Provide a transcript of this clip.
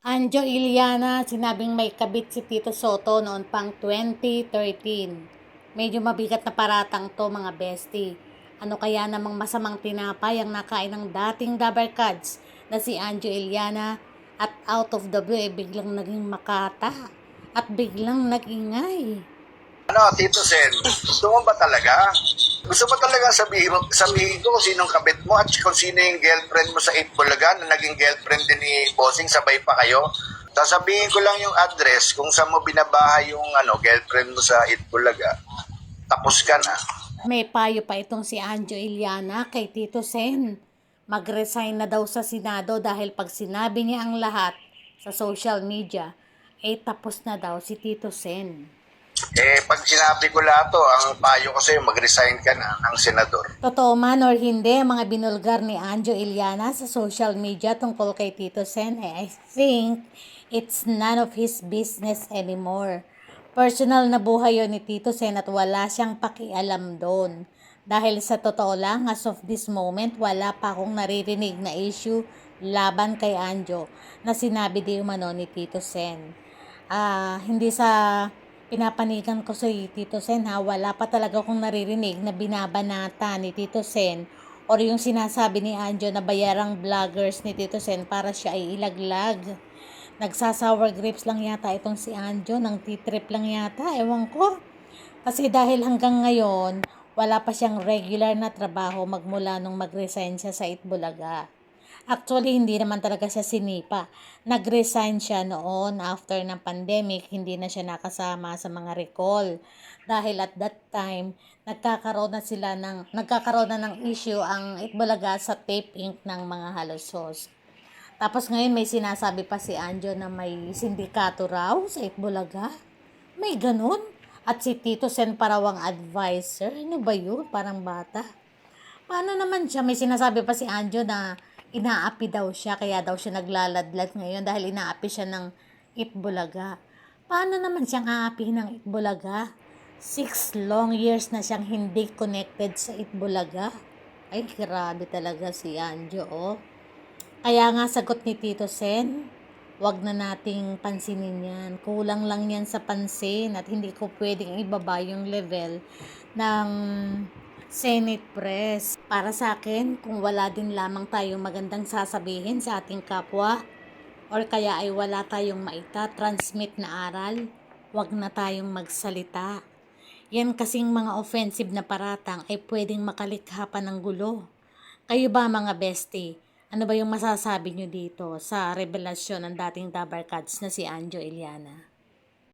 Anjo Iliana, sinabing may kabit si Tito Soto noon pang 2013. Medyo mabigat na paratang to mga bestie. Ano kaya namang masamang tinapay ang nakain ng dating Dabarkads na si Anjo Iliana at out of the blue eh, biglang naging makata at biglang nagingay. Ano, Tito Sen, gusto mo ba talaga? Gusto mo talaga sabihin, sabihin ko kung sinong kabit mo at kung sino yung girlfriend mo sa Itbulaga na naging girlfriend din ni Bossing, sabay pa kayo? Sasabihin ko lang yung address kung saan mo binabahay yung ano, girlfriend mo sa Itbulaga. Tapos ka na. May payo pa itong si Anjo Iliana kay Tito Sen. Mag-resign na daw sa Senado dahil pag sinabi niya ang lahat sa social media, eh tapos na daw si Tito Sen. Eh, pag sinabi ko lahat to, ang payo ko sa'yo, mag-resign ka na ng senador. Totoo man or hindi, mga binulgar ni Anjo Iliana sa social media tungkol kay Tito Sen, eh, I think it's none of his business anymore. Personal na buhay yun ni Tito Sen at wala siyang pakialam doon. Dahil sa totoo lang, as of this moment, wala pa akong naririnig na issue laban kay Anjo na sinabi di umano ni Tito Sen. Ah, hindi sa pinapanigan ko si Tito Sen ha, wala pa talaga akong naririnig na binabanata ni Tito Sen or yung sinasabi ni Anjo na bayarang vloggers ni Tito Sen para siya ay ilaglag. Nagsasour grapes lang yata itong si Anjo, ng titrip lang yata, ewan ko. Kasi dahil hanggang ngayon, wala pa siyang regular na trabaho magmula nung mag-resign siya sa Itbulaga. Actually, hindi naman talaga siya sinipa. Nag-resign siya noon after ng pandemic, hindi na siya nakasama sa mga recall. Dahil at that time, nagkakaroon na sila ng, nagkakaroon na ng issue ang Itbulaga sa tape ink ng mga halosos. Tapos ngayon may sinasabi pa si Anjo na may sindikato raw sa Itbulaga. May ganun. At si Tito Sen parawang advisor. Ano ba yun? Parang bata. Paano naman siya? May sinasabi pa si Anjo na inaapi daw siya, kaya daw siya naglaladlad ngayon dahil inaapi siya ng Itbulaga. Paano naman siyang aapihin ng Itbulaga? Six long years na siyang hindi connected sa Itbulaga. Ay, grabe talaga si Anjo, oh. Kaya nga sagot ni Tito Sen, wag na nating pansinin yan. Kulang lang yan sa pansin at hindi ko pwedeng ibaba yung level ng Senate Press. Para sa akin, kung wala din lamang tayong magandang sasabihin sa ating kapwa, or kaya ay wala tayong maita transmit na aral, wag na tayong magsalita. Yan kasing mga offensive na paratang ay pwedeng makalikha pa ng gulo. Kayo ba mga bestie? Ano ba yung masasabi nyo dito sa revelasyon ng dating Dabarkads na si Anjo Iliana?